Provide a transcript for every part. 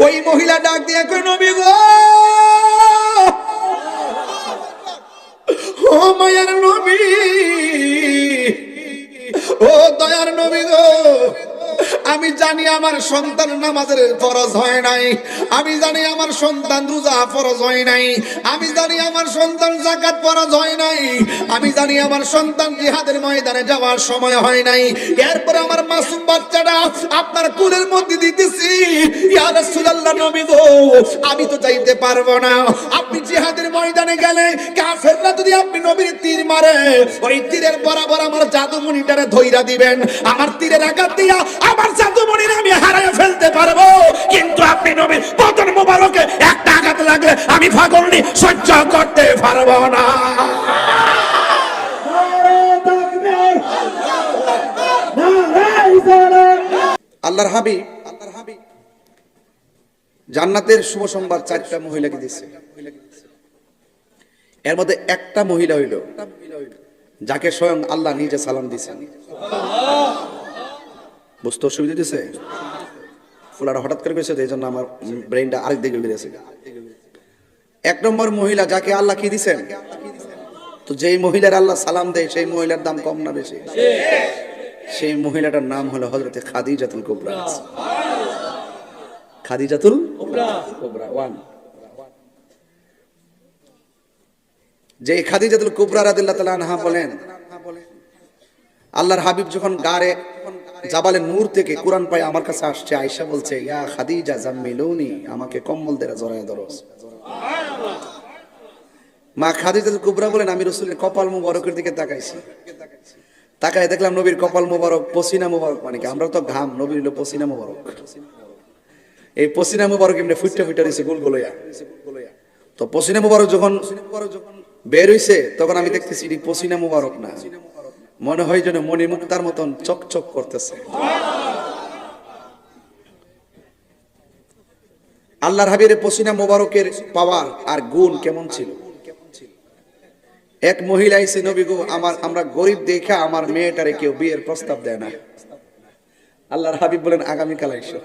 ওই মহিলা ডাক দিয়ে কই নবী গো! ও মায়ার নবী ও দয়ার নবী গো। আমি জানি আমার সন্তান নামাজের ফরজ হয় নাই। আমি জানি আমার সন্তান রোজা ফরজ হয় নাই। আমি জানি আমার সন্তান জাকাত ফরজ হয় নাই। আমি জানি আমার সন্তান জিহাদের ময়দানে যাওয়ার সময় হয় নাই। এরপর আমার মাসুম বাচ্চাটা আপনার কুলের মধ্যে দিতেছি। ইয়া রাসূলুল্লাহ নবী গো, আমি তো যাইতে পারব না। আপনি জিহাদের ময়দানে গেলে কাফেররা যদি আপনি নবীর তীর মারে, ওই তীরের বরাবর আমার জাদুমণিটারে ধইরা দিবেন। আমার তীরের আঘাত দিয়া আমার জাদুমণির আমি হারায় ফেলতে পারব। কিন্তু আপনি নবীর পতন মোবারকে একটা আঘাত লাগলে আমি ফাগলনি সহ্য করতে পারব না। আল্লাহর হাবিব, জান্নাতের শুভ সংবাদ চারটা মহিলাকে দিচ্ছে এর মধ্যে একটা মহিলা হইল, যাকে স্বয়ং আল্লাহ নিজে সালাম দিছেন বুঝতে অসুবিধা দিছে? ফুলাটা হঠাৎ করে গেছে এই জন্য আমার ব্রেনটা আরেক দিকে বেরিয়েছে এক নম্বর মহিলা যাকে আল্লাহ কি দিছেন? তো যেই মহিলার আল্লাহ সালাম দেয়, সেই মহিলার দাম কম না বেশি? সেই মহিলাটার নাম হলো হজরতে খাদিজাতুল কুবরা। খাদিজাতুল কুবরা ওয়ান যে খাদিজাতুল কুবরা রাদিল্লাহু তাআলা আনহা বলেন, আল্লাহর হাবিব যখন গারে জাবালে নূর থেকে কোরআন পায় আমার কাছে আসছে, আয়েশা বলছে, ইয়া খাদিজা, জাম্মিলুনি, আমাকে কম্বল দেরা, জড়ায় ধরো। মা খাদিজাতুল কুবরা বলেন, আমি রাসূলের কপাল মুবারকের দিকে তাকাইছি। তাকায় দেখলাম নবীর কপাল মুবারক, পসিনা মুবারক মানে কি? আমরা তো ঘাম, নবীর হলো পসিনা মুবারক। এই পসিনা মুবারক এমনি ফুটতে ফুটতে রয়েছে গোল গোলইয়া তো পসিনা মুবারক যখন বের হইছে, তখন আমি দেখতেছি এটি পসিনা মুবারক না। মনে হয় যেন মণি মুক্তার মতন চকচক করতেছে। আল্লাহর হাবির পসিনা মুবারকের পাওয়ার আর গুণ কেমন ছিল? এক মহিলা এসে, নবী গো, আমার, আমরা গরিব দেখে আমার মেয়েটারে কেউ বিয়ের প্রস্তাব দেয় না। আল্লাহর হাবিব বলেন, আগামীকাল আইসো।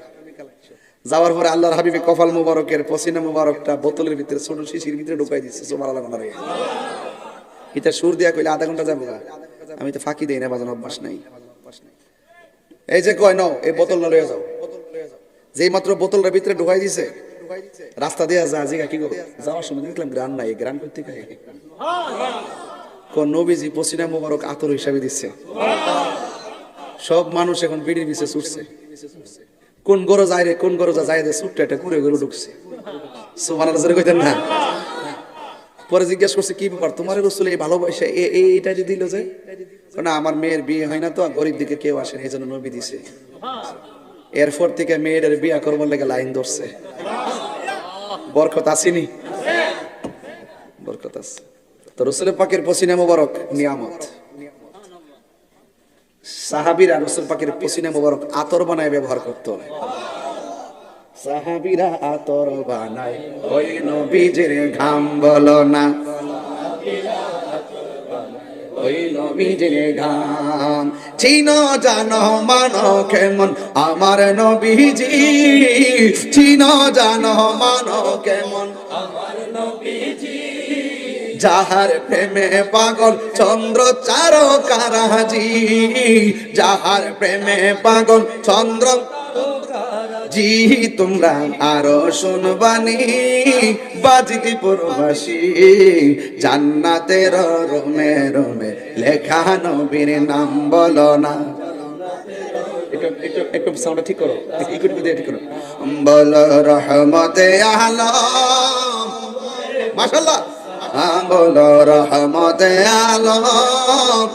যাওয়ার পরে আল্লাহর হাবিবে কপাল মুবারকের পসিনা মুবারকটা বোতলের ভিতরে, ছোট শিশির ভিতরে ঢুকাই দিচ্ছে সোমার আল্লাহ এটা সুর দিয়া কইলে আধা ঘণ্টা যাব। আমি তো ফাঁকি দেই না, বাজান অভ্যাস নাই। এই যে কয়, নাও, এই বোতল না লয়ে যাও। যেই মাত্র বোতলটার ভিতরে ঢুকাই দিছে, রাস্তা দিয়ে যা জিগা কি গো যাওয়ার সময় দেখলাম গ্রান নাই, গ্রান করতে খাই কোন নবীজি পসিনা মোবারক আতর হিসাবে দিচ্ছে। সব মানুষ এখন বিড়ির পিছে ছুটছে। কোন গরো যায় রে কোন গরো যায় রে ছুটতে এটা ঘুরে ঘুরে ঢুকছে। সুবহানাল্লাহ, জোরে কইতেন না? পরে জিজ্ঞেস করছে, কি ব্যাপার? তোমার রসুল এই ভালোবাসা, এ, এ- এটা যে দিল যে? না, আমার মেয়ের বিয়ে হয় না তো গরিব দিকে কেউ আসে এই জন্য নবী দিছে। এরপর থেকে মেয়েদের বিয়া করবার লেগে লাইন ধরছে। বরকত আসেনি বরকত আছে। তো রসুল পাকের পসিনা মোবারক, নিয়ামত। সাহাবিরা রসুল পাকের পসিনা মোবারক আতর বানায় ব্যবহার করতো। সাহাবিরা আতর বানায়, ওই নবীজের ঘাম বলো না। ওই নবীজের ঘাম, চিন জানো মানো কেমন আমার নবীজি? চিন জানো মানো কেমন আমার নবীজি? যাহার প্রেমে পাগল চন্দ্র চার কারাজি যাহার প্রেমে পাগল চন্দ্র জি তোমরা আরও শুনবানি। বাজিতি প্রবাসী জান্নাতের রোমে রোমে লেখা নবীর নাম বলো না। একটু সাউন্ডটা ঠিক করো। ঠিক করো। বলো রহমতে আলম মাশাআল্লাহ। হ্যাঁ বলো রহমতে আলম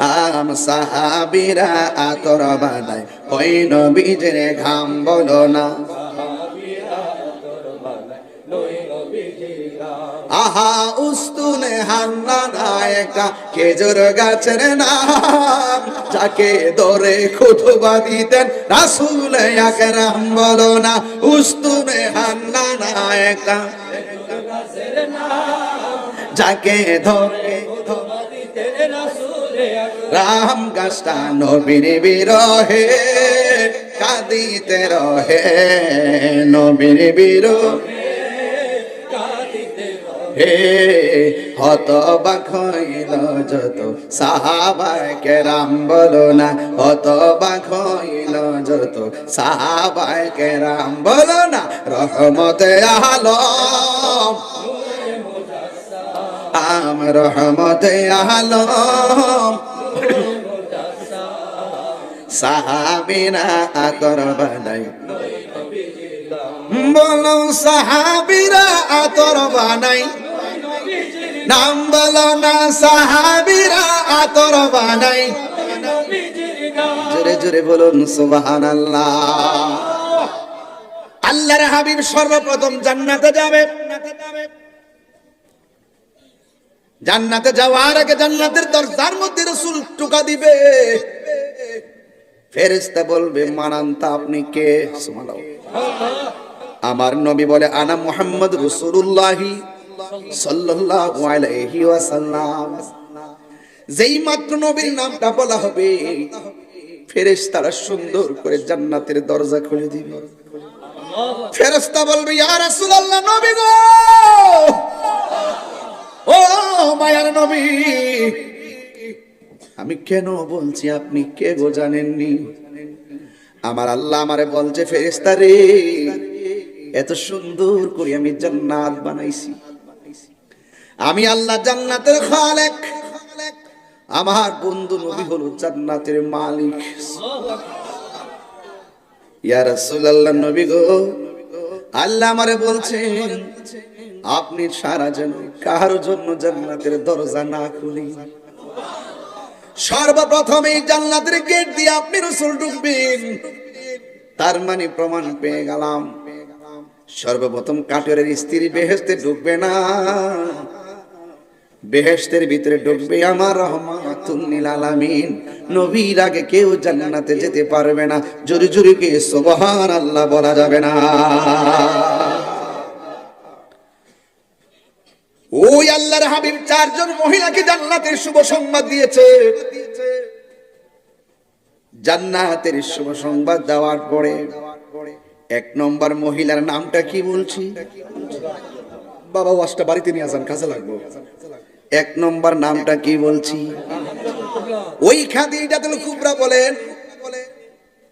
আম সাহাবিরা আতর বানায়। ওই নবীজের ঘাম বলো না। আহা, উস্তুনে হান্না নায়কা, খেজুর গাছের নাম। যাকে দরে খুতবা দিতেন রাসুল আকরাম বলো না। উস্তুনে হান্না নায়কা, যাকে ধরে রাম গাছটা নবীর বিরহে, কাঁদিতে রহে নবীর বিরহে। হে হত বাখইল যত সাহাবায় কেরাম, বলো না হত বাখইল যত সাহাবায় কেরাম, বলো না, রহমতে আলম। আম রহমতে আলম। সাহাবিনা আতর বানাই সাহাবিরা আতর বানাই নাম না, সাহাবিরা আতর বানাই জোরে জোরে বলুন সুবাহান আল্লাহ আল্লাহর হাবিব সর্বপ্রথম জান্নাতে যাবে। জান্নাতে যাওয়ার আগে জান্নাতের দরজার মধ্যে রসুল টুকা দিবে। ফেরেশতা বলবে, মানান্তা আপনি কে? আমার নবী বলে, আনা মোহাম্মদ আলাইহি ওয়াসাল্লাম। যেই মাত্র নবীর নামটা বলা হবে, ফেরেশতারা সুন্দর করে জান্নাতের দরজা খুলে দিবে। ফেরেশতা বলবে, ইয়া রাসূলুল্লাহ, নবী গো! ও মায়ার নবী, আমি কেন বলছি আপনি কে গো জানেননি? আমার আল্লাহ আমারে বলছে, ফেরেশতা রে, এত সুন্দর করে আমি জান্নাত বানাইছি। আমি আল্লাহ জান্নাতের খালেক, আমার বন্ধু নবী হলো জান্নাতের মালিক। ইয়া রাসূলুল্লাহ নবী গো, আল্লাহ আমারে বলছেন আপনি সারা যেন কারও জন্য জান্নাতের দরজা না খুলি। সর্বপ্রথম এই জান্নাতের গেট দিয়ে আপনি রসুল ঢুকবেন। তার মানে প্রমাণ পেয়ে গেলাম। সর্বপ্রথম কাঠের স্ত্রী বেহেস্তে ঢুকবে না। বেহেস্তের ভিতরে ঢুকবে আমার আলামিন। নবীর আগে কেউ জান্নাতে যেতে পারবে না। জোরে জোরে কে? সুবহান আল্লাহ বলা যাবে না। ওই আল্লাহর হাবিব চারজন মহিলাকে জান্নাতের শুভ সংবাদ দিয়েছে। জান্নাতের শুভ সংবাদ দেওয়ার পরে এক নম্বর মহিলার নামটা কি বলছি? বাবা, ওয়াজটা বাড়িতে নিয়ে আসেন, কাজে লাগবো। এক নম্বর নামটা কি বলছি? ওই খাদিজাতুল কুবরা বলেন,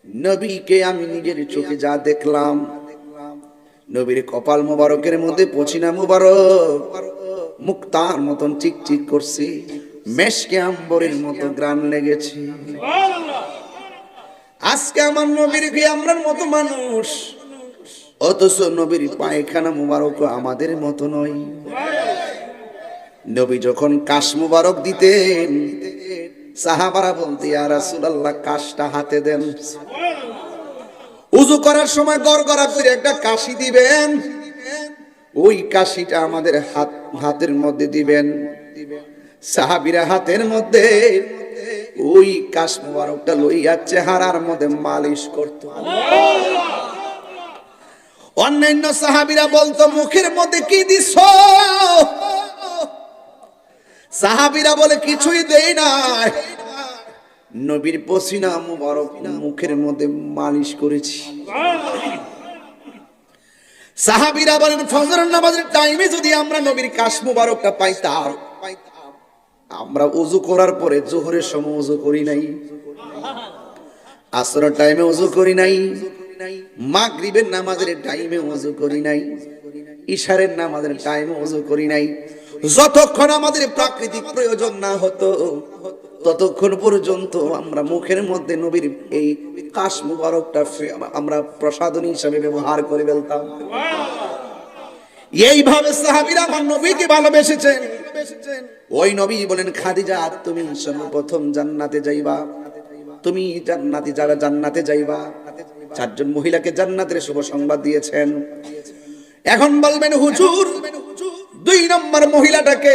নবীকে আমি নিজের চোখে যা দেখলাম, নবীর কপাল মোবারকের মধ্যে পচিনা মোবারক মুক্তার মতন চিকচিক করছি, মেশকে আম্বরের মতো গ্রাম লেগেছে। আজকে আমার নবীর কি আমরার মতো মানুষ, অথচ নবীর পায়খানা মুবারক আমাদের মতো নয় নবী যখন কাশ মুবারক দিতেন, সাহাবারা বলতে আর রাসূলুল্লাহ, কাশটা হাতে দেন। উজু করার সময় গড়গড়া করে একটা কাশি দিবেন। ওই কাশিটা আমাদের হাত হাতের মধ্যে দিবেন। সাহাবিরা হাতের মধ্যে ওই কাশ মুবারকটা লইয়া চেহারার মধ্যে মালিশ করত। অন্যান্য সাহাবিরা বলতো, মুখের মধ্যে কি দিছ? সাহাবিরা বলে, কিছুই দেই নাই। নবীর পসিনা মুবারক মুখের মধ্যে মালিশ করেছি। সাহাবিরা বলেন ফজর নামাজের টাইমে যদি আমরা নবীর কাশ মুবারকটা পাইতাম, আমরা উজু করার পরে জোহরের সময় উজু করি নাই, আসরের টাইমে উজু করি নাই, মাগরিবের নামাজের টাইমে উজু করি নাই, ইশারের নামাজের টাইমে উজু করি নাই। যতক্ষণ আমাদের প্রাকৃতিক প্রয়োজন না হতো ততক্ষণ পর্যন্ত আমরা মুখের মধ্যে নবীর এই কাশ মুবারকটা আমরা প্রসাদনী হিসাবে ব্যবহার করে ফেলতাম। এইভাবে সাহাবীরা আমার নবীকে ভালোবেসেছেন। ওই নবী বলেন, খাদিজা, তুমি সর্বপ্রথম জান্নাতে যাইবা। তুমি জান্নাতে যারা জান্নাতে যাইবা, চারজন মহিলাকে জান্নাতের শুভ সংবাদ দিয়েছেন। এখন বলবেন, হুজুর, দুই নম্বর মহিলাটাকে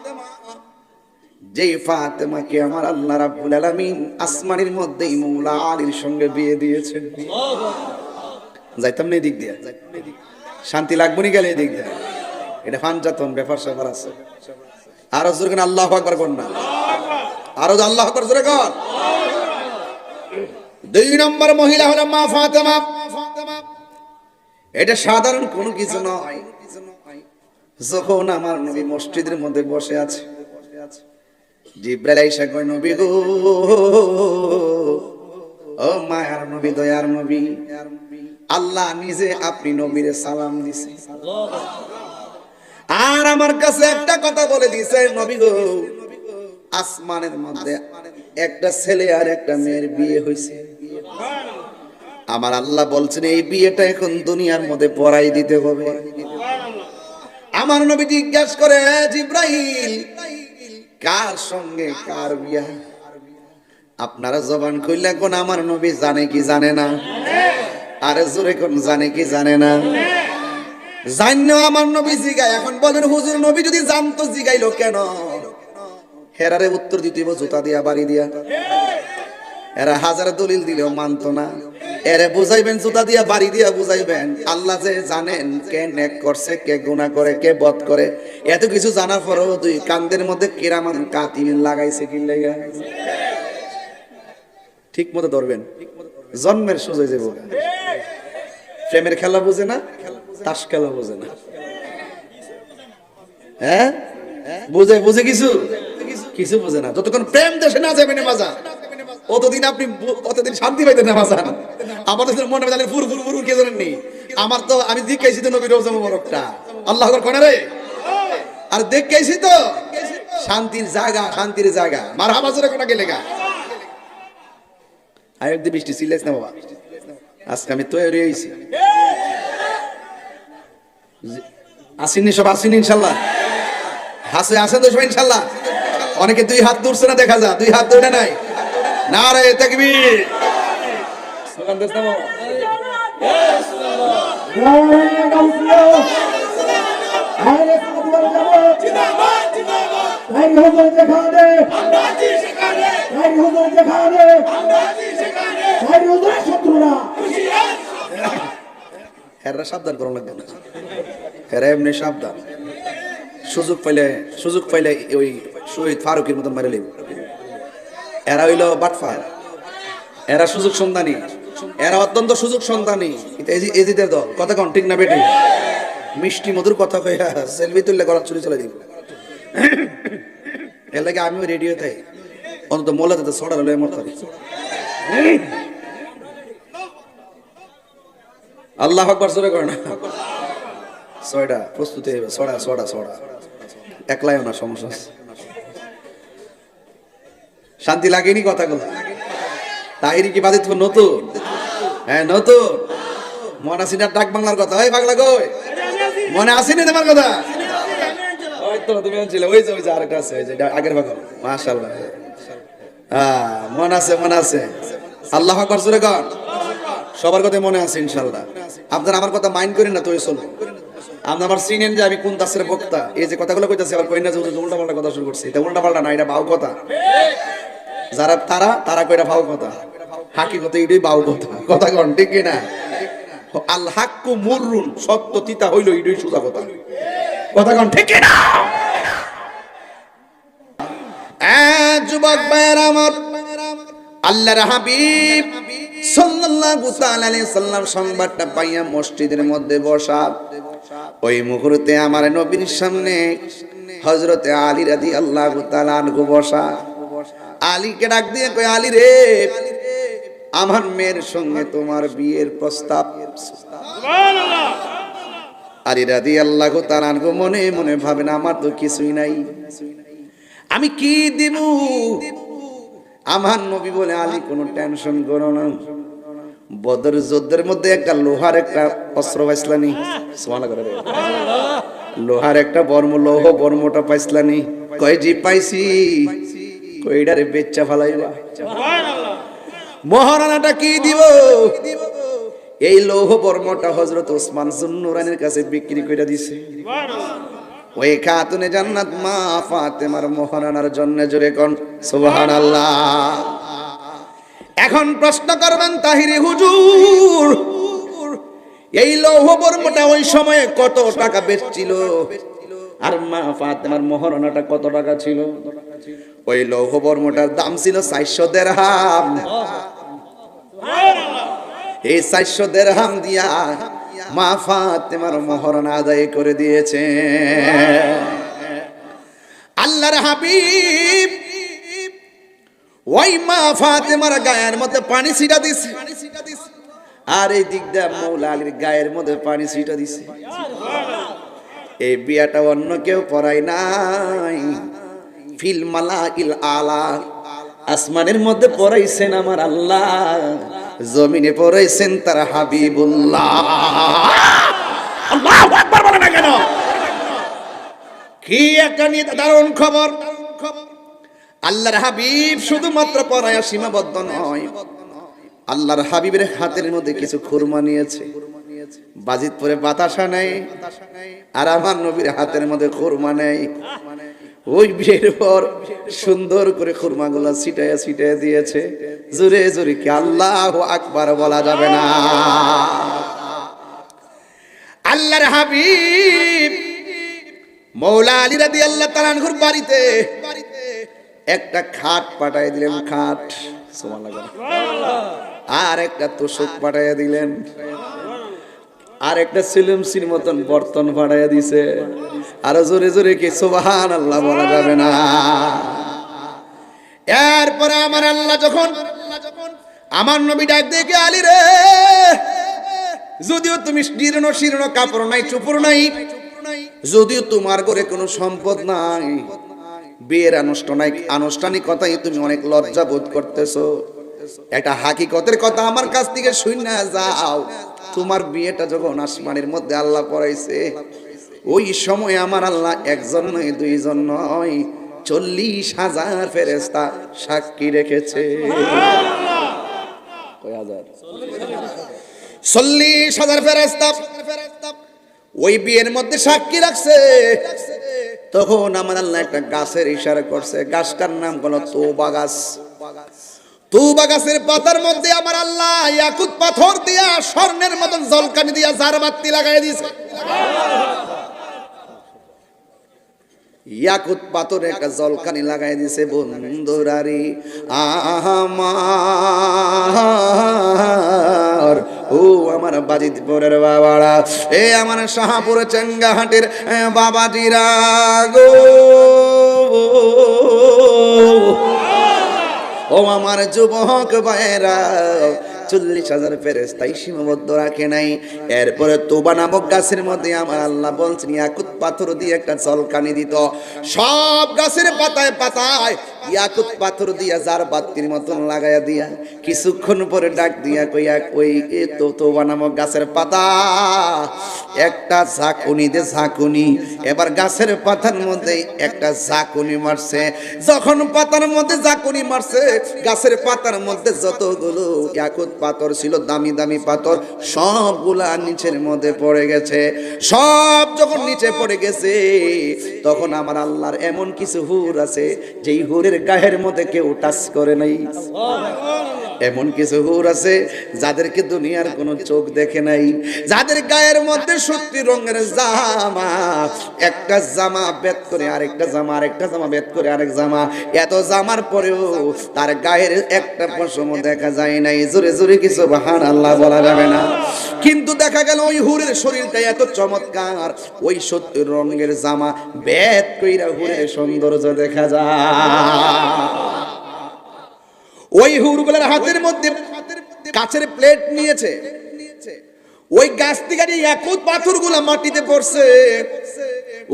যেই ফাতেমাকে আমার আল্লাহ রাব্বুল আলামিন আসমানের মধ্যেই মৌলা আলীর সঙ্গে বিয়ে দিয়েছেন। যাইতাম না এদিক দিয়ে? শান্তি লাগবো নি গেলে এদিক দিয়ে? এটা ফানজাতন ব্যাপার, স্যাপার আছে। আরও জোরে কেন আল্লাহ আকবার কর না? আরও আল্লাহ আকবার জোরে কর। দুই নম্বর মহিলা হলো মা ফাতেমা। এটা সাধারণ কোনো কিছু নয়। যখন আমার নবী মসজিদের মধ্যে বসে আছে জিব্রাইল নবী গো, ও মায়ার নবী, দয়ার নবী, আল্লাহ নিজে আপনি সালাম দিছে। আর আমার কাছে একটা কথা বলে দিছে, নবী গো, আসমানের মধ্যে একটা ছেলে আর একটা মেয়ের বিয়ে হয়েছে আমার আল্লাহ বলছেন, এই বিয়েটা এখন দুনিয়ার মধ্যে পড়াই দিতে হবে। আমার নবী জিজ্ঞাসা করে জিব্রাইল কার সঙ্গে কার বিয়া? আপনারা জবান কইলে কোন আমার নবী জানে কি জানে না? আরে জোরে কোন জানে কি জানে না? জানো আমার নবী জিগায়। এখন বলেন, হুজুর, নবী যদি জানতো জিগাইলো কেন? হেরারে উত্তর দিতে জুতা দিয়া, বাড়ি দিয়া। এরা হাজার দলিল দিলেও মানতো না। এরে বুঝাইবেন, জুতা দিয়া, বাড়ি দিয়া বুঝাইবেন। আল্লাহ যে জানেন কে নেক করছে, কে গুনাহ করে, কে বদ করে। এত কিছু জানার পরেও দুই কান্দের মধ্যে কিরামান কাতিল লাগাইছে কি লাগা ঠিক মতো ধরবেন। জন্মের সোজা যাব। প্রেমের খেলা বুঝে না, তাস খেলা বুঝে না। হ্যাঁ? বুঝে বুঝে কিছু? কিছু বুঝে না। যতক্ষণ প্রেম দেশে না যাবে না বাজার। অতদিন আপনি অতদিন শান্তি পাইতেন না বাজার আমার তো মনে হয় ফুর ফুর ফুর, কে জানেন নি আমার তো, আমি দেখাইছি তো নবীর রোজা মোবারকটা। আল্লাহ কোনে রে? আর দেখাইছি তো? শান্তির জায়গা শান্তির জায়গা। মার হাবাজরে কোনা গেলে গা আয় একদিন বৃষ্টি সিলেস না বাবা। আজকে আমি তৈরি হয়েছি। আসিনি সব আসিনি ইনশাল্লাহ। হাসে, আসেন তো সবাই ইনশাল্লাহ। অনেকে দুই হাত দূরছে না, দেখা যায় দুই হাত দূরে নাই। না রে তাকবীর। স্লোগান দিস না বাবা। হেরা সাবধান করা লাগবে না। হেরা এমনি সাবধান। সুযোগ পাইলে সুযোগ পাইলে ওই শহীদ ফারুকের মতন মারে এরা হইল বাটফার। এরা সুযোগ সন্ধানী। এরা অত্যন্ত সুযোগ সন্ধানী। এটা এজি- এজিদের দল। কথা কন, ঠিক না বেটি? মিষ্টি মধুর কথা কইয়া সেলফি তুললে গলা চুরি চলে দিব। এর লাগে আমিও রেডিও তাই অন্তত মোলা তো ছড়া হলো করে আল্লাহ আকবার, জোরে করে না। ছয়টা প্রস্তুতি হইবে। ছড়া ছড়া ছড়া একলাইও না, সমস্যা। শান্তি লাগেনি কথাগুলো। তাহিরি কি বাদিত নতুন? হ্যাঁ নতুন। মনে আসি না ডাক বাংলার কথা? ওই পাগলা কই? মনে আসেনি তোমার কথা? তো, তুমি আনছিলে। ওই যে ওই যে আরেকটা আছে, ওই যে আগের ভাগ মাশাআল্লাহ। হ্যাঁ মনে আছে মনে আছে। আল্লাহ আকবার, জোরে কর সবার কথা মনে আছে ইনশাল্লাহ আপনারা আমার কথা মাইন্ড করেন না তো চলবে আপনি আমার চিনেন যে আমি কোন দাসের বক্তা? এই যে কথাগুলো কইতাছি, আবার কইনা যে উল্টা পাল্টা কথা শুরু করছি। এটা উল্টা পাল্টা না, এটা ভাও কথা। যারা তারা তারা কইরা ভাও কথা। হাকি কথা এটাই ভাও কথা। কথা কন, ঠিক না? আল হাক্কু মুররুন, সত্য তিতা হইল এটাই সোজা কথা। কথা কন, ঠিক না? যুবক ভাইয়ের আমার আল্লাহর হাবিব সাল্লাল্লাহু তাআলা আলাইহি সাল্লাম সংবাদটা পাইয়া মসজিদের মধ্যে বসা। ওই মুহূর্তে আমার নবীর সামনে হযরতে আলী রাদিয়াল্লাহু তাআলা আনহু বসা। আলীকে ডাক দিয়ে কই আলী রে আমার মেয়ের সঙ্গে তোমার বিয়ের প্রস্তাব। আলী রাদিয়াল্লাহু তাআলা আনহু মনে মনে ভাবেন আমার তো কিছুই নাই। আমি কি দিব? আমার নবী বলে আলী কোনো টেনশন করো না। বদর যুদ্ধের মধ্যে একটা লোহার একটা অস্ত্র পাইসলানি লোহার একটা বর্ম লৌহ বর্মটা পাইসলানি কয় জি পাইছি। কইডারে বেচ্চা ফালাইবা। মহারানাটা কি দিব? এই লৌহ বর্মটা হজরত ওসমান জুন্নুরানের কাছে বিক্রি করে দিছে। ওই খাতুনে জান্নাত মা ফাতেমার মহারানার জন্য জোরে কোন সুবহানাল্লাহ। এখন প্রশ্ন করবেন তাহিরি হুজুর এই লৌহ বর্মটা ওই সময়ে কত টাকা বেচছিল? আর মা ফাতেমার মহারণাটা কত টাকা ছিল? ওই লৌহ বর্মটার দাম ছিল চারশো দেড়হাম। এই চারশো দেড়হাম দিয়া মা ফাতেমার মহারণা আদায় করে দিয়েছে। আল্লাহর হাবিব ওই মা ফাতেমার গায়ের মধ্যে পানি ছিটা দিছে। আর এই দিক দিয়ে মৌলা আলীর গায়ের মধ্যে পানি ছিটা দিছে। এই বিয়াটা অন্য কেউ পড়ায় নাই। ফিল মালা ইল আলা। আসমানের মধ্যে পড়াইছেন আমার আল্লাহ, জমিনে পড়াইছেন তার হাবিবুল্লাহ। কেন? কি একটা নিয়ে দারুণ খবর। আল্লাহর হাবিব শুধুমাত্র পড়ায়া সীমাবদ্ধ নয়, আল্লাহর হাবিবের হাতের মধ্যে কিছু খুরমা নিয়েছে। বাজিতপুরে বাতাসা নেই, আর আমার নবীর হাতের মধ্যে খুরমা নেই। ওই বিয়ের পর সুন্দর করে খুরমাগুলো ছিটাইয়া ছিটাইয়া দিয়েছে। জোরে জোরে কি আল্লাহ আকবার বলা যাবে না। আল্লাহর হাবিব মৌলা আলী রাদি আল্লাহ তালানহুর বাড়িতে একটা খাট পাঠাই দিলেন, খাট। আর একটা তোষক পাঠাইয়া দিলেন। আর একটা সিলিমসির মতন বর্তন ভাড়াইয়া দিছে। আরও জোরে জোরে কি সুবাহান আল্লাহ বলা যাবে না। এরপরে আমার আল্লাহ যখন, আমার নবী ডাক দেখে আলী রে, যদিও তুমি শীর্ণ শীর্ণ কাপড় নাই চুপড় নাই, যদিও তোমার ঘরে কোনো সম্পদ নাই, বিয়ের আনুষ্ঠানিক, আনুষ্ঠানিকতায় তুমি অনেক লজ্জা বোধ করতেছো। একটা হাকিকতের কথা আমার কাছ থেকে শুনে যাও। তোমার বিয়েটা যখন আসমানের মধ্যে আল্লাহ পড়াইছে ওই সময় আমার আল্লাহ একজন নয়, দুইজন নয়, চল্লিশ হাজার ফেরেস্তা সাক্ষী রেখেছে। চল্লিশ হাজার ফেরেস্তা ওই বিয়ের মধ্যে সাক্ষী রাখছে। তখন আমার আল্লাহ একটা গাছের ইশারা করছে, গাছটার নাম হলো তোবা গাছ। তুবা গাছের পাতার মধ্যে আমার আল্লাহ ইয়াকুত পাথর দিয়া স্বর্ণের মতন জলকানি দিয়া জার বাতি লাগাই দিয়েছে। ইয়াকুত পাথরে একটা জলকানি লাগাই দিছে বন্ধুরারি। আমার, ও আমার বাজিত পরের বাবারা, এ আমার শাহাপুরে চেঙ্গাহাটের বাবাজিরা গো। ও আমার যুবক ভাইরা চল্লিশ হাজার ফেরেস তাই সীমাবদ্ধ রাখে নাই। এরপরে তোবা নামক গাছের মধ্যে আমার আল্লাহ বলছেন, ইয়াকুত পাথর দিয়ে একটা চলকানি দিত। সব গাছের পাতায় পাতায় ইয়াকুত পাথর দিয়া যার বাতির মতন লাগাইয়া দিয়া কিছুক্ষণ পরে ডাক দিয়া কইয়া কই এ তো তোবা নামক গাছের পাতা, একটা ঝাঁকুনি দে ঝাঁকুনি। এবার গাছের পাতার মধ্যে একটা ঝাঁকুনি মারছে। যখন পাতার মধ্যে ঝাঁকুনি মারছে, গাছের পাতার মধ্যে যতগুলো ইয়াকুত পাথর ছিল, দামি দামি পাথর, সবগুলা নিচের মধ্যে পড়ে গেছে। সব যখন নিচে পড়ে গেছে, তখন আমার আল্লাহর এমন কিছু হুর আছে, যেই হুরের গায়ের মধ্যে কেউ টাচ করে নাই। এমন কিছু হুর আছে যাদেরকে দুনিয়ার কোনো চোখ দেখে নাই। যাদের গায়ের মধ্যে সত্যি রঙের জামা, একটা জামা বেত করে আরেকটা জামা আরেকটা জামা বেত করে আরেক জামা। এত জামার পরেও তার গায়ের একটা পশম দেখা যায় নাই। জোরে জোরে কিছু বাহান আল্লাহ বলা যাবে না? কিন্তু দেখা গেল ওই হুরের শরীরটা এত চমৎকার, ওই সত্যি রঙের জামা বেত কইরা হুরের সৌন্দর্য দেখা যায়। ওই হুরগুলার হাতের মধ্যে কাছের প্লেট নিয়েছে। ওই গাছ থেকে যে ইয়াকুত পাথরগুলা মাটিতে পড়ছে,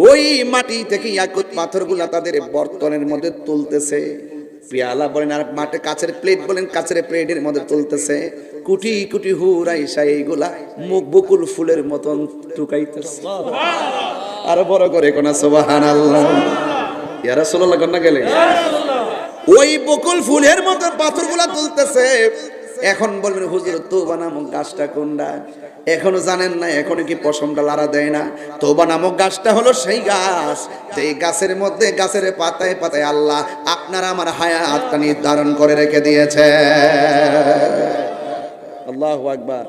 ওই মাটি থেকে ইয়াকুত পাথরগুলা তাদের বর্তনের মধ্যে তুলতেছে। পেয়ালা বলেন আর মাঠে কাছের প্লেট বলেন, কাছের প্লেটের মধ্যে তুলতেছে। কুটি কুটি হুরাইসা এইগুলা মুখ বকুল ফুলের মতন টুকাইতেছে। আরও বড় করে কোনা সোবাহান আল্লাহ ইয়ারা সোল্লাহ কন্যা গেলে? ওই বকুল ফুলের মতো পাথরগুলা তুলতেছে। এখন বলবেন হুজুর তোবা নামক গাছটা কোনটা? এখনও জানেন না এখনও কি পশমটা লাড়া দেয় না। তোবা নামক গাছটা হলো সেই গাছ। যে এই গাছের মধ্যে গাছের পাতায় পাতায় আল্লাহ আপনার আমার হায়াতটা নির্ধারণ করে রেখে দিয়েছে। আল্লাহ আকবার।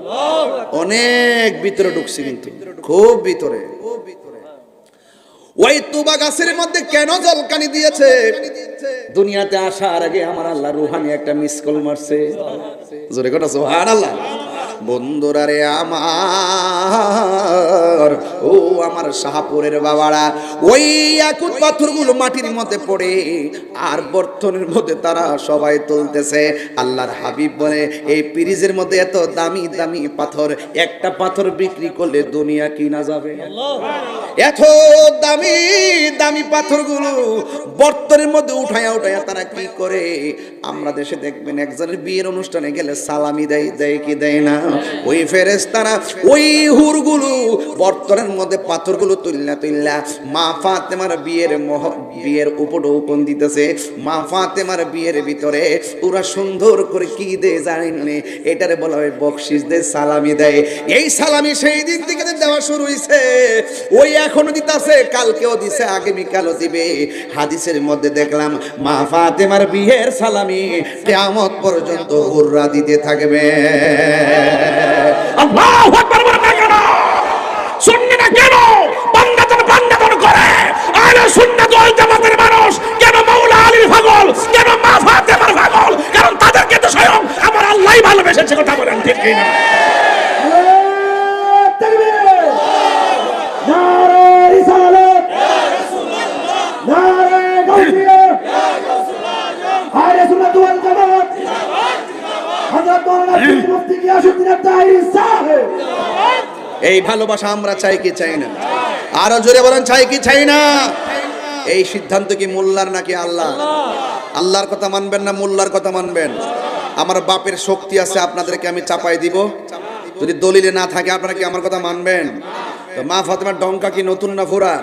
অনেক ভিতরে ঢুকছে কিন্তু। খুব ভিতরে খুব ভিতরে। ওই তুবা গাছের মধ্যে কেন জলকানি দিয়েছে? দুনিয়াতে আসার আগে আমার আল্লাহ রুহানি একটা মিস কল মারছে। জোরে কথা সোহান আল্লাহ বন্ধুরা রে আমার, ও আমার শাহপুরের বাবারা, ওই একুত পাথরগুলো মাটির মধ্যে পড়ে আর বর্তনের মধ্যে তারা সবাই তুলতেছে। আল্লাহর হাবিব বলে, এই পিরিজের মধ্যে এত দামি দামি পাথর, একটা পাথর বিক্রি করলে দুনিয়া কিনা যাবে? এত দামি দামি পাথরগুলো বর্তনের মধ্যে উঠায়া উঠায়া তারা কি করে? আমরা দেশে দেখবেন একজনের বিয়ের অনুষ্ঠানে গেলে সালামি দেয় দেয় কি দেয় না? ওই ফেরেস তারা ওই হুরগুলো, বর্তনের মধ্যে পাথরগুলো তুললা তুললা মা ফাতেমার বিয়ের মহ, বিয়ের উপরে উপন দিতেছে। মা ফাতেমার বিয়ের ভিতরে ওরা সুন্দর করে কি দেয় জানি না? এটারে বলা হয় বকশিস দেয়, সালামি দেয়। এই সালামি সেই দিন থেকে দেওয়া শুরু হয়েছে ওই এখনও দিতেছে, কালকেও দিছে, আগামীকালও দিবে। হাদিসের মধ্যে দেখলাম, মা ফাতেমার বিয়ের সালামি কেয়ামত পর্যন্ত হুররা দিতে থাকবে। আল্লাহু আকবার বলে না কেন শুননি না কেন বান্দা যেন বান্দা যেন করে? আরে সুন্নাত ওয়াল জামাতের মানুষ কেন মাওলা আলীর পাগল? কেন মা ফাতেমার পাগল? কারণ তাদেরকে তো স্বয়ং আমার আল্লাহই ভালোবেসেছে, কথা বলেন ঠিক কিনা? এই ভালোবাসা আমরা চাই কি চাই না? আরও জোরে বলেন, চাই কি চাই না? এই সিদ্ধান্ত কি মোল্লার নাকি আল্লাহ আল্লাহর কথা মানবেন না মোল্লার কথা মানবেন? আমার বাপের শক্তি আছে, আপনাদেরকে আমি চাপাই দিব। যদি দলিলে না থাকে, আপনারা কি আমার কথা মানবেন? তো মা ফাতেমার ডঙ্কা কি নতুন না ফোরা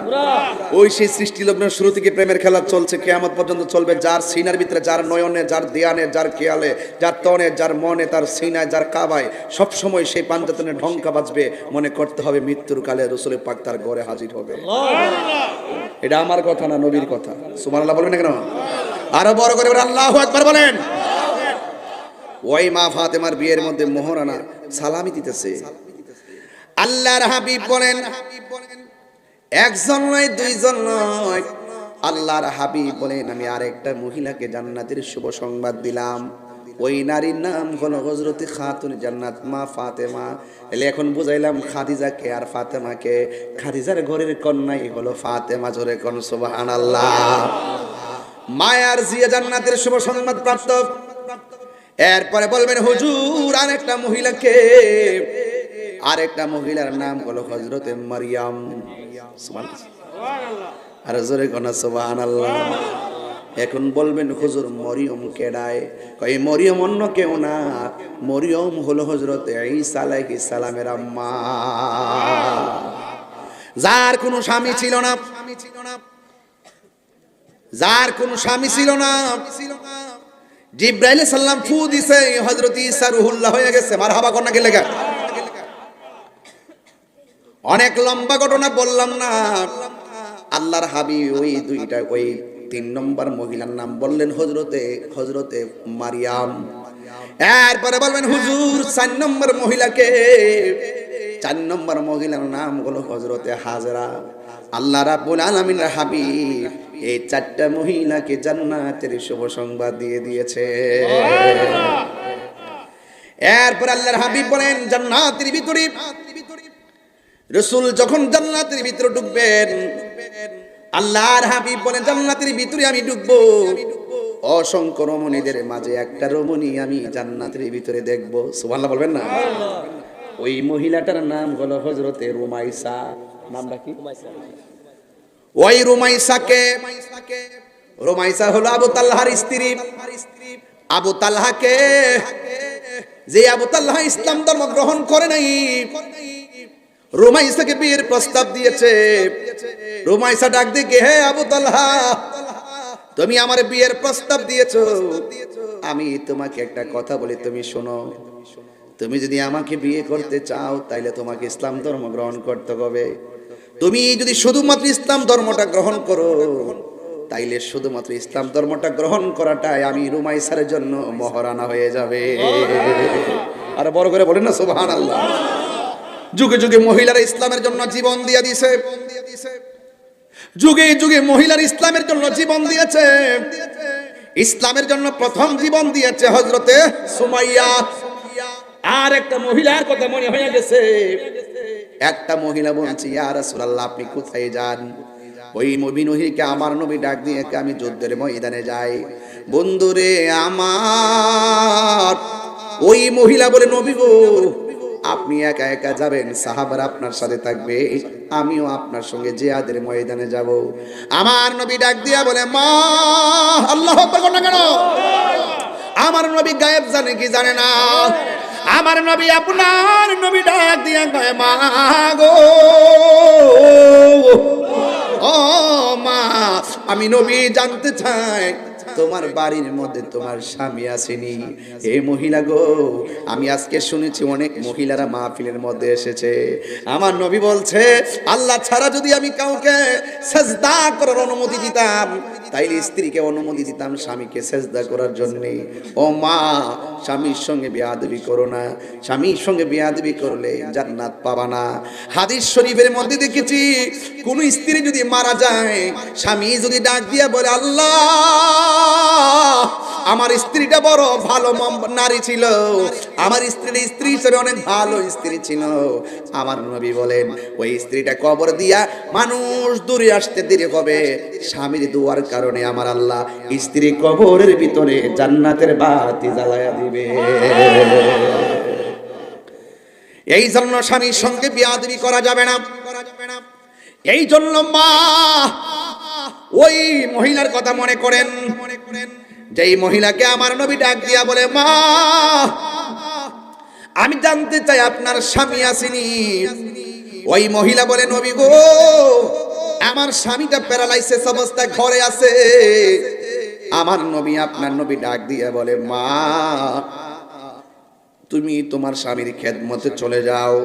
ওই সেই সৃষ্টি লগ্নের শুরু থেকে প্রেমের খেলা চলছে কেয়ামত পর্যন্ত চলবে। যার সিনার ভিতরে যার নয়নে যার দেয়ানে যার কেয়ালে যার তনে যার মনে তার সিনায় যার কাবায় সব সময় সেই পাঞ্জাতনে ঢঙ্কা বাজবে। মনে করতে হবে মৃত্যুর কালে রসুলের পাক তার ঘরে হাজির হবে। এটা আমার কথা না নবীর কথা? সুবহানাল্লাহ বলবেন না কেন? আরও বড় করে আল্লাহ আল্লাহু আকবার বলেন। ওই মা ফাতেমার বিয়ের মধ্যে মোহরানা সালামি দিতেছে। আল্লাহর হাবিব বলেন, একজন নয়, দুইজন নয়। আল্লাহর হাবিব বলেন, আমি আরেকটা মহিলাকে জান্নাতের শুভ সংবাদ দিলাম। ওই নারীর নাম হলো হজরতে খাতুন জান্নাত, মা ফাতেমা। এলে এখন বুঝাইলাম খাদিজাকে আর ফাতেমাকে। খাদিজার ঘরের কন্যাই হলো ফাতেমা, জোরে কোন সুবহান আল্লাহ মায়ার জিয়া জান্নাতের শুভ সংবাদ প্রাপ্ত। এরপরে বলবেন, হুজুর, আরেকটা মহিলাকে আরেকটা মহিলার নাম হলো হজরতে মারিয়াম। আর জোরে কোনা সুবহান আল্লাহ এখন বলবেন হুজুর মরিয়ম কেডায়? কই মরিয়ম অন্য কেউ না। মরিয়ম হলো হজরতে ঈসা আলাইহিস সালামের আম্মা। যার কোনো স্বামী ছিল না। যার কোনো স্বামী ছিল না। জিব্রাইল সাল্লাম ফু দিছে, হযরত ঈসা রুহুল্লাহ হয়ে গেছে। মারহাবা কন্যা কে লেখা অনেক লম্বা ঘটনা বললাম না। আল্লাহর হাবি ওই দুইটা ওই তিন নম্বর মহিলার নাম বললেন হজরতে হজরতে মারিয়াম। এরপরে বলবেন হুজুর চার নম্বর মহিলাকে। চার নম্বর মহিলার নাম হলো হজরতে হাজরা। আল্লাহ রাব্বুল আলামিনের হাবিব এই চারটা মহিলাকে জান্নাতের শুভ সংবাদ দিয়ে দিয়েছে। এরপর আল্লাহর হাবিব বলেন জান্নাতের ভিতরে রসুল যখন জান্নাতের ভিতরে ঢুকবেন আল্লাহর হাবিব বলেন, জান্নাতের ভিতরে আমি ঢুকবো অসংখ্য রমণীদের মাঝে একটা রমণী আমি জান্নাতের ভিতরে দেখব। সুবহানাল্লাহ বলবেন না? ওই মহিলাটার নাম হলো হজরতে রুমাইসা। নামটা কি? ওই রুমাইসাকে, রুমাইসা হলো আবু তাল্লাহার স্ত্রী। আবু তাল্লাহাকে যে আবু তাল্লাহ ইসলাম ধর্ম গ্রহণ করে নাই রুমাইসাকে বিয়ের প্রস্তাব দিয়েছে। রুমাইসা ডাক দিকে হে আবু তালহা? তুমি আমার বিয়ের প্রস্তাব দিয়েছ। আমি তোমাকে একটা কথা বলি তুমি শোনো। তুমি যদি আমাকে বিয়ে করতে চাও তাইলে তোমাকে ইসলাম ধর্ম গ্রহণ করতে হবে। তুমি যদি শুধুমাত্র ইসলাম ধর্মটা গ্রহণ করো তাইলে শুধুমাত্র ইসলাম ধর্মটা গ্রহণ করাটাই আমি রুমাইসারের জন্য মহারানা হয়ে যাবে। আর বড় করে বলেন না সুবহান আল্লাহ যুগে যুগে মহিলারা ইসলামের জন্য জীবন দিয়ে দিছে যুগে যুগে মহিলার ইসলামের জন্য জীবন দিয়েছে। ইসলামের জন্য প্রথম জীবন দিয়েছে হজরতে সুমাইয়া। আর একটা মহিলার কথা মনে হয়ে গেছে। একটা মহিলা বলছে, ইয়া রাসূলুল্লাহ, আপনি কোথায় যান? ওই নবী নহিকে আমার নবী ডাক দিয়ে আমি যুদ্ধের ময়দানে যাই। বন্ধুরে আমার, ওই মহিলা বলে, নবী গো আপনি একা একা যাবেন, সাহাবার আপনার সাথে থাকবে, আমিও আপনার সঙ্গে জিহাদের ময়দানে যাব। আমার নবী ডাক দিয়া বলে, মা, আল্লাহ না কেন? আমার নবী গায়েব জানে কি জানে না? আমার নবী আপনার নবী ডাক দিয়া কয়, মা গো। ও মা, আমি নবী জানতে চাই। তোমার বাড়ির মধ্যে তোমার স্বামী আসেনি। হে মহিলা গো, আমি আজকে শুনেছি অনেক মহিলারা মাহফিলের মধ্যে এসেছে। আমার নবী বলছে, আল্লাহ ছাড়া যদি আমি কাউকে সেজদা করার অনুমতি দিতাম, তাইলে স্ত্রীকে অনুমতি দিতাম স্বামীকে সেজদা করার জন্যে। ও মা, স্বামীর সঙ্গে বেয়াদবি করো না। স্বামীর সঙ্গে বেয়াদবি করলে জান্নাত পাবা না। হাদিস শরীফের মধ্যে দেখেছি, কোন স্ত্রী যদি মারা যায়, স্বামী যদি ডাক দিয়া বলে, আল্লাহ আমার স্ত্রীটা বড় ভালো নারী ছিল। আমার স্ত্রীর স্ত্রী হিসেবে অনেক ভালো স্ত্রী ছিল। আমার নবী বলেন, ওই স্ত্রীটা কবর দিয়া মানুষ দূরে আসতে দেরি হবে। স্বামীর দুয়ার কারণে আমার আল্লাহ স্ত্রী কবরের ভিতরে জান্নাতের বাতি জ্বালায়া দিবে। এই জন্য স্বামীর সঙ্গে বিয়াদবি করা যাবে না। এই জন্য মা, ওই মহিলার কথা মনে করেন। যেই মহিলাকে আমার নবী ডাক দিয়া বলে, মা, আমি জানতে চাই আপনার স্বামী আসেনি। ওই মহিলা বলে, নবী গো, আমার স্বামীটা প্যারালাইসিস অবস্থায় ঘরে আছে। আমার নবী আপনার নবী ডাক দিয়া বলে, মা, তুমি তোমার স্বামীর খেদমতে চলে যাও।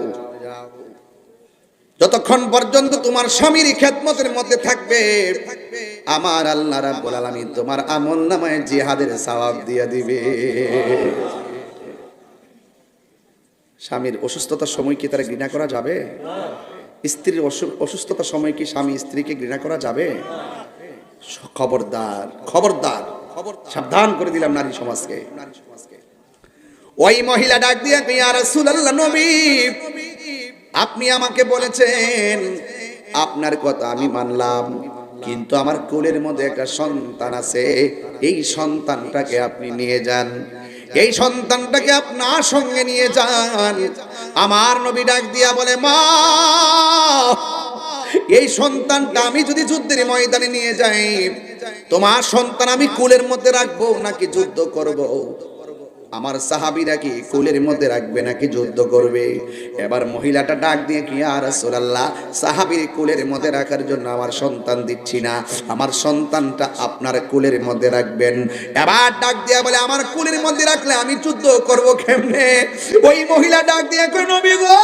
যতক্ষণ পর্যন্ত তোমার স্বামীর খেদমতের মধ্যে থাকবে থাকবে আমার আল্লাহ রাব্বুল আলামিন তোমার আমল নামায় জিহাদের সওয়াব দিয়ে দিবে। স্বামীর অসুস্থতার সময় কি তারা ঘৃণা করা যাবে? স্ত্রীর অসুস্থতার সময় কি স্বামী স্ত্রীকে ঘৃণা করা যাবে? খবরদার খবরদার সাবধান করে দিলাম নারী সমাজকে। ওই মহিলা ডাক দিয়ে নবী, আপনি আমাকে বলেছেন, আপনার কথা আমি মানলাম। কিন্তু আমার কোলের মধ্যে একটা সন্তান আছে। এই সন্তানটাকে আপনি নিয়ে যান। এই সন্তানটাকে আপনার সঙ্গে নিয়ে যান। আমার নবী ডাক দিয়া বলে, মা, এই সন্তানটা আমি যদি যুদ্ধের ময়দানে নিয়ে যাই, তোমার সন্তান আমি কুলের মধ্যে রাখব নাকি যুদ্ধ করব। আমার সাহাবিরা কি কুলের মধ্যে রাখবে নাকি যুদ্ধ করবে? এবার মহিলাটা ডাক দিয়ে কি আর রাসূলুল্লাহ, সাহাবীর কুলের মধ্যে রাখার জন্য আমার সন্তান দিচ্ছি না। আমার সন্তানটা আপনার কুলের মধ্যে রাখবেন। এবার ডাক দিয়া বলে, আমার কুলের মধ্যে রাখলে আমি যুদ্ধ করব কেমনে? ওই মহিলা ডাক দিয়ে কই নবী গো!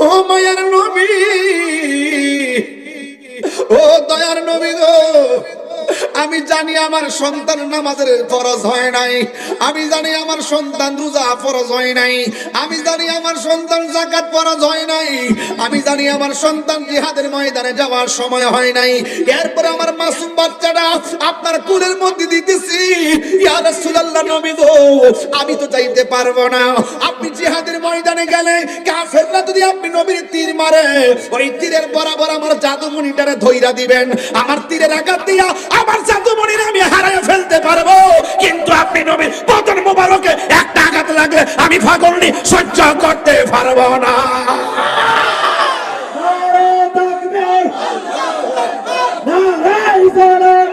ও মায়ার নবী, ও দয়ার নবী গো। আমি জানি আমার সন্তান নামাজের ফরজ হয় নাই। আমি জানি আমার সন্তান রোজা ফরজ হয় নাই। আমি জানি আমার সন্তান জাকাত ফরজ হয় নাই। আমি জানি আমার সন্তান জিহাদের ময়দানে যাওয়ার সময় হয় নাই। এরপরে আমার মাসুম বাচ্চাটা আপনার কুলের মধ্যে দিতেছি। ইয়া রাসূলুল্লাহ নবী গো, আমি তো যাইতে পারব না। আপনি জিহাদের ময়দানে গেলে কাফেররা যদি আপনি নবীর তীর মারে, ওই তীরের বরাবর আমার জাদুমণিটারে ধইরা দিবেন। আমার তীরের আঘাত দিয়া আমার জাদুমণির আমি হারায় ফেলতে পারব। কিন্তু আপনি নবীর বদন মোবারকে একটা আঘাত লাগলে আমি ফাগলনি সহ্য করতে পারব না। নারায়ণ